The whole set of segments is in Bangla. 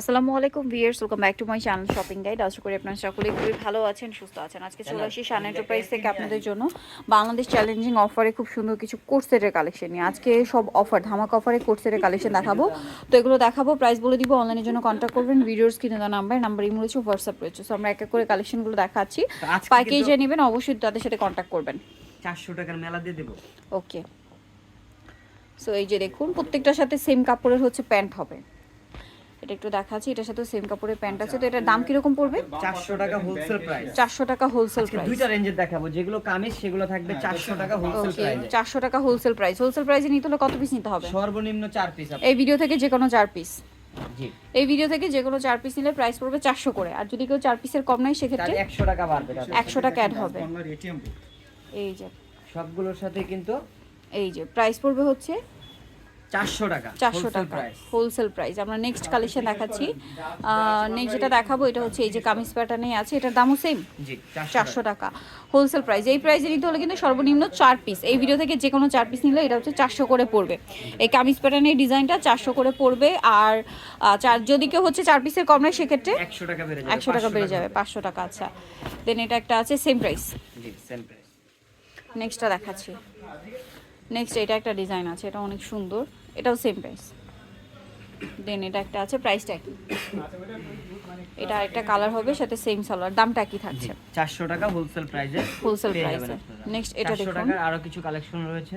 আসসালামু আলাইকুম viewers welcome back to my channel shopping guide. আশা করি আপনারা সকলেই খুবই ভালো আছেন সুস্থ আছেন। আজকে চলে আসি শান এন্টারপ্রাইজ থেকে আপনাদের জন্য বাংলাদেশ চ্যালেঞ্জিং অফারে খুব সুন্দর কিছু কোর্সেটের কালেকশন নিয়ে। আজকে সব অফার ধামাক অফারে কোর্সেটের কালেকশন দেখাবো। তো এগুলো দেখাবো প্রাইস বলে দিব অনলাইনের জন্য কন্ট্যাক্ট করবেন। ভিডিওর স্ক্রিনে দেওয়া নাম্বার নাম্বার ইমো রয়েছে হোয়াটসঅ্যাপ রয়েছে। সো আমরা এক এক করে কালেকশনগুলো দেখাচ্ছি। পাইকারি নেবেন অবশ্যই তাদের সাথে কন্ট্যাক্ট করবেন। চারশো টাকার মেলা দিয়ে দেবো। ওকে সো এই যে দেখুন প্রত্যেকটার সাথে সেম কাপড়ের হচ্ছে প্যান্ট হবে। এটা একটু দেখাচ্ছি এটার সাথে সেম কাপড়ের প্যান্ট আছে তো এটার দাম কীরকম পড়বে? চারশো টাকা হোলসেল প্রাইস চারশো টাকা হোলসেল প্রাইস দুইটা রেঞ্জের দেখাবো যেগুলো কামিজ সেগুলো থাকবে চারশো টাকা হোলসেল প্রাইসে চারশো টাকা হোলসেল প্রাইস হোলসেল প্রাইসে নিতে হলে কত পিস নিতে হবে? সর্বনিম্ন চার পিস এই ভিডিও থেকে যে কোনো চার পিস এই ভিডিও থেকে যে কোনো চার পিস নিলে প্রাইস পড়বে চারশো করে। আর যদি কেউ চার পিসের কম নেয় সেক্ষেত্রে একশো টাকা বাড়বে একশো টাকা অ্যাড হবে। এই যে। সবগুলোর সাথে কিন্তু এই যে প্রাইস পড়বে হচ্ছে চারশো টাকা চারশো টাকা হোলসেল প্রাইস আমরা নেক্সট কালেকশন দেখাচ্ছি। নেক্সট যেটা দেখাবো এটা হচ্ছে এই যে কামিজ প্যাটার্নে আছে এটার দামও সেম চারশো টাকা। হোলসেল প্রাইস এই প্রাইসে নিতে হলে কিন্তু সর্বনিম্ন চার পিস এই ভিডিও থেকে যে কোনো চার পিস নিলে এটা হচ্ছে চারশো করে পড়বে। এই কামিজ প্যাটার্নের ডিজাইনটা চারশো করে পড়বে আর চার যদি কেউ হচ্ছে চার পিসের কম নেয় সেক্ষেত্রে একশো টাকা বেড়ে যাবে একশো টাকা বেড়ে যাবে পাঁচশো টাকা আচ্ছা। দেন এটা একটা আছে সেম প্রাইস সেম প্রাইস নেক্সটটা দেখাচ্ছি। নেক্সট এটা একটা ডিজাইন আছে এটা অনেক সুন্দর এটাও সেম প্রাইস দেন এটা একটা আছে প্রাইসটা কি এটা একটা কালার হবে সাথে সেম সালোয়ার দামটা কি থাকছে। চারশো টাকা হোলসেল প্রাইসে হোলসেল প্রাইসে নেক্সট এটা দেখুন। টাকার আরও কিছু কালেকশন রয়েছে।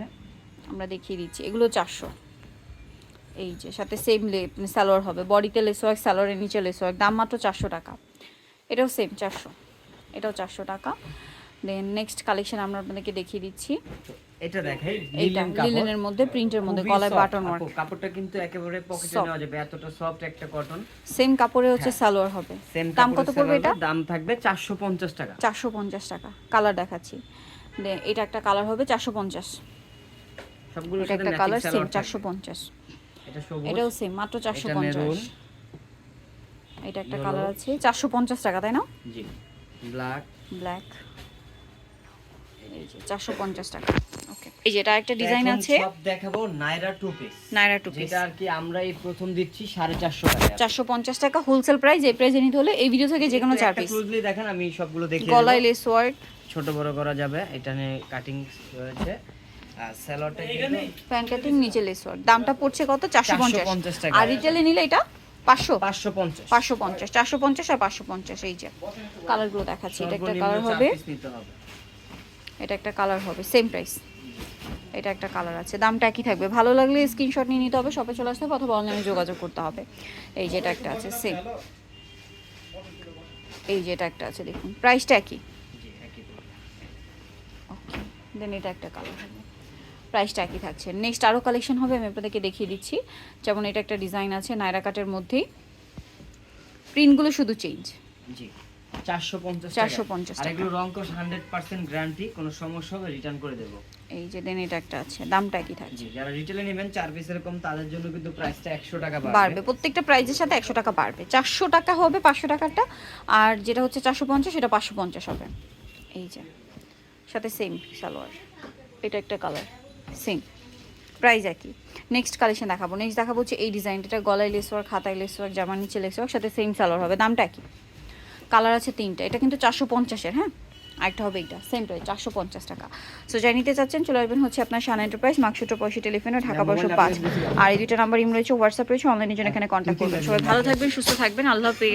আমরা দেখিয়ে দিচ্ছি এগুলো চারশো। এই যে সাথে সেম সালোয়ার হবে বডিতে লেস ওয়ার্ক সালোয়ারের নিচে লেস ওয়ার্ক দাম মাত্র চারশো টাকা। এটাও সেম চারশো। এটাও চারশো টাকা। দেন নেক্সট কালেকশন আমরা আপনাদেরকে দেখিয়ে দিচ্ছি। এটা দেখাই লিলেন কাপড়। লিলেনের মধ্যে প্রিন্টের মধ্যে গলায় বাটন ওয়ার্ক কাপড়টা কিন্তু একেবারে পকেটে নেওয়া যাবে এতটা সফট একটা কটন সেম কাপড়ে হচ্ছে সালোয়ার হবে। দাম কত পড়বে এটা? দাম থাকবে চারশো পঞ্চাশ টাকা। চারশো পঞ্চাশ টাকা কালার দেখাচ্ছি। দেন এটা একটা কালার হবে চারশো পঞ্চাশ। সবগুলো এটা একটা কালার সেম চারশো পঞ্চাশ। এটা সবুজ এটাও সেম মাত্র চারশো এটা পঞ্চাশ এটা একটা কালার আছে চারশো পঞ্চাশ টাকা তাই না? জি ব্ল্যাক ব্ল্যাক এই যে চারশো পঞ্চাশ টাকা। ওকে এই যে এটা একটা ডিজাইন আছে। সব দেখাবো Naira two piece Naira two piece যেটা আর কি আমরা এই প্রথম দিচ্ছি সাড়ে চারশো টাকা। চারশো পঞ্চাশ টাকা হোলসেল প্রাইস এই প্রাইসে নিতে হলে এই ভিডিও থেকে যে কোনো চার পিস ক্লোজলি দেখেন আমি সবগুলো দেখি গলায় লেস ওয়ার্ক ছোট বড় করা যাবে এটা নিয়ে কাটিং রয়েছে। প্যান্ট কাটিং নিচে লেস ওয়ার্ক দামটা পড়ছে কত? চারশো পঞ্চাশ। 450 টাকা। আর রিটেলে নিলে এটা পাঁচশো। পাঁচশো পঞ্চাশ। পাঁচশো পঞ্চাশ চারশো পঞ্চাশ আর পাঁচশো পঞ্চাশ এই যে। কালারগুলো দেখাচ্ছি এটা একটা কালার হবে। এটা একটা কালার হবে সেম প্রাইস এটা একটা কালার আছে দামটা একই থাকবে। ভালো লাগলে স্ক্রিনশট নিয়ে নিতে হবে শপে চলে আসতে হবে অথবা অনলাইনে যোগাযোগ করতে হবে। এই যে এটা একটা আছে সেম এই যে এটা একটা আছে দেখুন প্রাইসটা একই। ওকে দেন এটা একটা কালার হবে। প্রাইসটা একই থাকছে। নেক্সট আরও কালেকশন হবে আমি আপনাদেরকে দেখিয়ে দিচ্ছি। যেমন এটা একটা ডিজাইন আছে নাইরা কাটের মধ্যেই। প্রিন্টগুলো শুধু চেঞ্জ জি। 450 আর এগুলো রং কোর্স হান্ড্রেড পার্সেন্ট গ্যারান্টি কোনো সমস্যা হবে রিটার্ন করে দেবো। এই যে দেন এটা একটা আছে দামটা একই থাকছে? জি যারা রিটেলে নেবেন চার পিস এরকম তাদের জন্য কিন্তু প্রাইসটা একশো টাকা বাড়বে। প্রত্যেকটা প্রাইজের সাথে একশো টাকা বাড়বে। চারশো টাকা হবে আর যেটা হচ্ছে চারশো পঞ্চাশ সেটা পাঁচশো পঞ্চাশ হবে। এই যে সাথে সেম সালোয়ার। এটা একটা কালার সেম প্রাইস একই। নেক্সট কালেকশন দেখাবো। নেক্সট দেখাবো হচ্ছে এই ডিজাইনটা গলায় লেস ওয়ার্ক খাতায় লেস ওয়ার্ক জামার নিচে লেস ওয়ার্ক সাথে সেম সালোয়ার হবে। দামটা একই। কালার আছে তিনটা। এটা কিন্তু চারশো পঞ্চাশের হ্যাঁ? আরেকটা হবে এটা সেম প্রাইস চারশো পঞ্চাশ টাকা। সো যাই নিতে চাচ্ছেন চলে আসবেন হচ্ছে আপনার সান এন্টারপ্রাইজ মার্কশোটো পয়সা টেলিফোনে ঢাকা বারোশো পাঁচ। আর এই দুটো নাম্বার ইম রয়েছে হোয়াটসঅ্যাপ রয়েছে অনলাইনের জন্য এখানে কন্ট্যাক্ট করবেন। সবাই ভালো থাকবেন সুস্থ থাকবেন আল্লাহ হাফেজ।